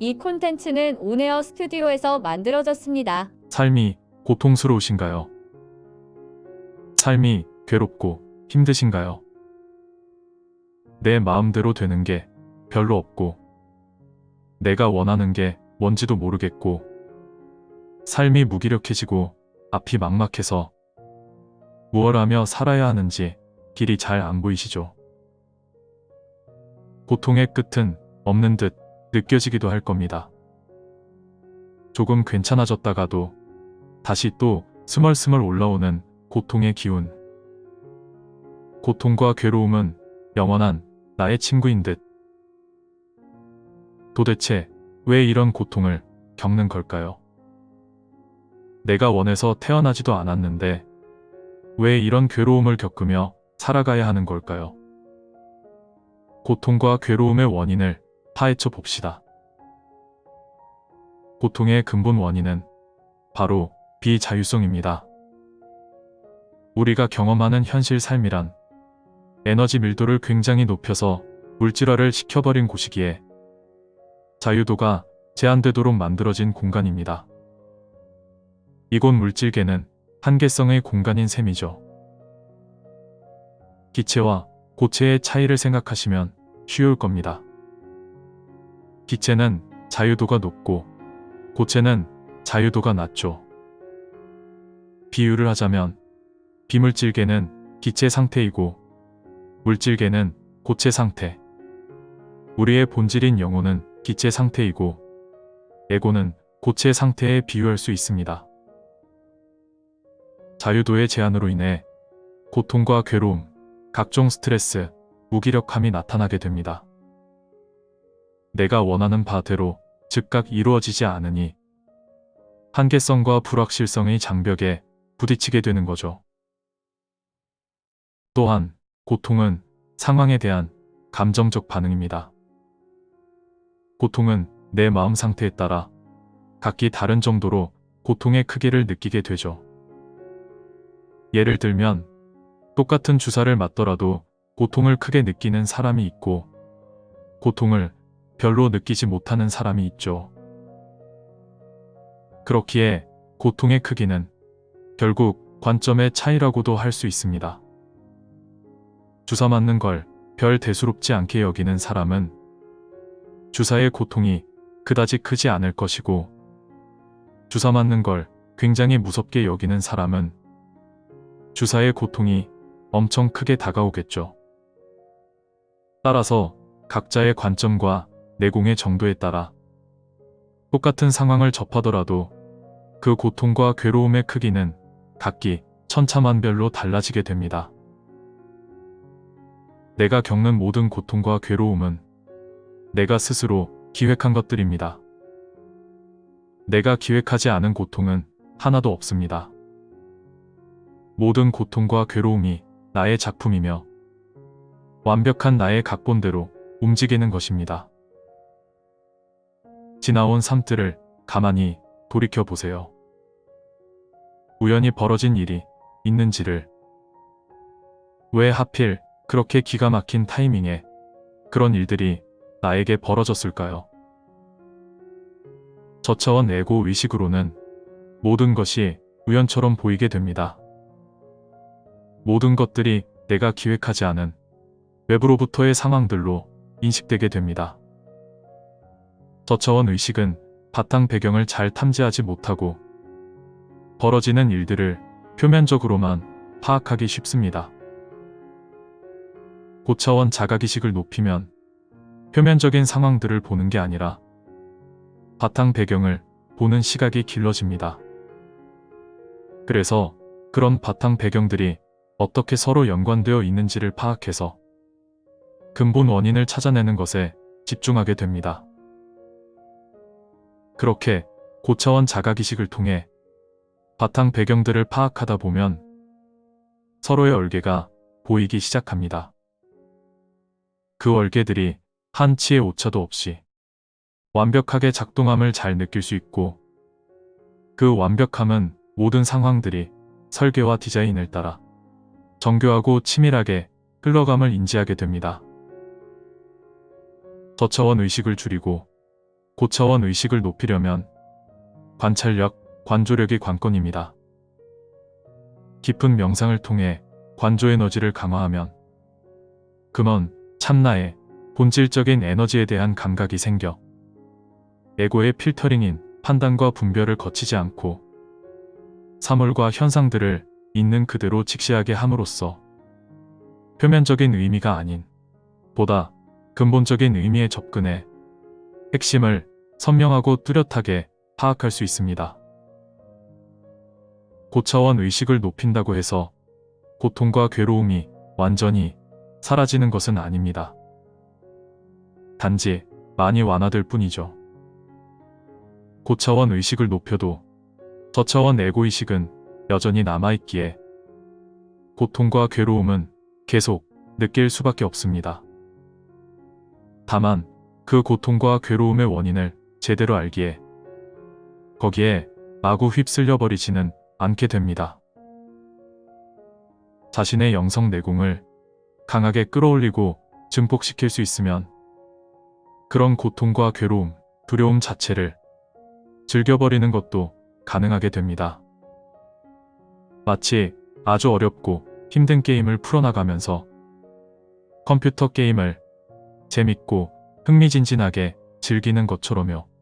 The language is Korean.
이 콘텐츠는 온에어 스튜디오에서 만들어졌습니다. 삶이 고통스러우신가요? 삶이 괴롭고 힘드신가요? 내 마음대로 되는 게 별로 없고, 내가 원하는 게 뭔지도 모르겠고, 삶이 무기력해지고 앞이 막막해서 무얼 하며 살아야 하는지 길이 잘 안 보이시죠? 고통의 끝은 없는 듯 느껴지기도 할 겁니다. 조금 괜찮아졌다가도 다시 또 스멀스멀 올라오는 고통의 기운. 고통과 괴로움은 영원한 나의 친구인 듯. 도대체 왜 이런 고통을 겪는 걸까요? 내가 원해서 태어나지도 않았는데 왜 이런 괴로움을 겪으며 살아가야 하는 걸까요? 고통과 괴로움의 원인을 파헤쳐 봅시다. 고통의 근본 원인은 바로 비자율성입니다. 우리가 경험하는 현실 삶이란 에너지 밀도를 굉장히 높여서 물질화를 시켜버린 곳이기에 자유도가 제한되도록 만들어진 공간입니다. 이곳 물질계는 한계성의 공간인 셈이죠. 기체와 고체의 차이를 생각하시면 쉬울 겁니다. 기체는 자유도가 높고 고체는 자유도가 낮죠. 비유를 하자면 비물질계는 기체 상태이고 물질계는 고체 상태. 우리의 본질인 영혼은 기체 상태이고 에고는 고체 상태에 비유할 수 있습니다. 자유도의 제한으로 인해 고통과 괴로움, 각종 스트레스, 무기력함이 나타나게 됩니다. 내가 원하는 바대로 즉각 이루어지지 않으니 한계성과 불확실성의 장벽에 부딪히게 되는 거죠. 또한 고통은 상황에 대한 감정적 반응입니다. 고통은 내 마음 상태에 따라 각기 다른 정도로 고통의 크기를 느끼게 되죠. 예를 들면 똑같은 주사를 맞더라도 고통을 크게 느끼는 사람이 있고 고통을 별로 느끼지 못하는 사람이 있죠. 그렇기에 고통의 크기는 결국 관점의 차이라고도 할 수 있습니다. 주사 맞는 걸 별 대수롭지 않게 여기는 사람은 주사의 고통이 그다지 크지 않을 것이고 주사 맞는 걸 굉장히 무섭게 여기는 사람은 주사의 고통이 엄청 크게 다가오겠죠. 따라서 각자의 관점과 내공의 정도에 따라 똑같은 상황을 접하더라도 그 고통과 괴로움의 크기는 각기 천차만별로 달라지게 됩니다. 내가 겪는 모든 고통과 괴로움은 내가 스스로 기획한 것들입니다. 내가 기획하지 않은 고통은 하나도 없습니다. 모든 고통과 괴로움이 나의 작품이며 완벽한 나의 각본대로 움직이는 것입니다. 지나온 삶들을 가만히 돌이켜 보세요. 우연히 벌어진 일이 있는지를 왜 하필 그렇게 기가 막힌 타이밍에 그런 일들이 나에게 벌어졌을까요? 저차원 에고 의식으로는 모든 것이 우연처럼 보이게 됩니다. 모든 것들이 내가 기획하지 않은 외부로부터의 상황들로 인식되게 됩니다. 저차원 의식은 바탕 배경을 잘 탐지하지 못하고 벌어지는 일들을 표면적으로만 파악하기 쉽습니다. 고차원 자각의식을 높이면 표면적인 상황들을 보는 게 아니라 바탕 배경을 보는 시각이 길러집니다. 그래서 그런 바탕 배경들이 어떻게 서로 연관되어 있는지를 파악해서 근본 원인을 찾아내는 것에 집중하게 됩니다. 그렇게 고차원 자각의식을 통해 바탕 배경들을 파악하다 보면 서로의 얼개가 보이기 시작합니다. 그 얼개들이 한치의 오차도 없이 완벽하게 작동함을 잘 느낄 수 있고 그 완벽함은 모든 상황들이 설계와 디자인을 따라 정교하고 치밀하게 흘러감을 인지하게 됩니다. 저차원 의식을 줄이고 고차원 의식을 높이려면 관찰력, 관조력이 관건입니다. 깊은 명상을 통해 관조 에너지를 강화하면 금원, 참나의 본질적인 에너지에 대한 감각이 생겨 에고의 필터링인 판단과 분별을 거치지 않고 사물과 현상들을 있는 그대로 직시하게 함으로써 표면적인 의미가 아닌 보다 근본적인 의미에 접근해 핵심을 선명하고 뚜렷하게 파악할 수 있습니다. 고차원 의식을 높인다고 해서 고통과 괴로움이 완전히 사라지는 것은 아닙니다. 단지 많이 완화될 뿐이죠. 고차원 의식을 높여도 저차원 에고의식은 여전히 남아있기에 고통과 괴로움은 계속 느낄 수밖에 없습니다. 다만 그 고통과 괴로움의 원인을 제대로 알기에 거기에 마구 휩쓸려 버리지는 않게 됩니다. 자신의 영성 내공을 강하게 끌어올리고 증폭시킬 수 있으면 그런 고통과 괴로움, 두려움 자체를 즐겨버리는 것도 가능하게 됩니다. 마치 아주 어렵고 힘든 게임을 풀어나가면서 컴퓨터 게임을 재밌고 흥미진진하게 즐기는 것처럼요.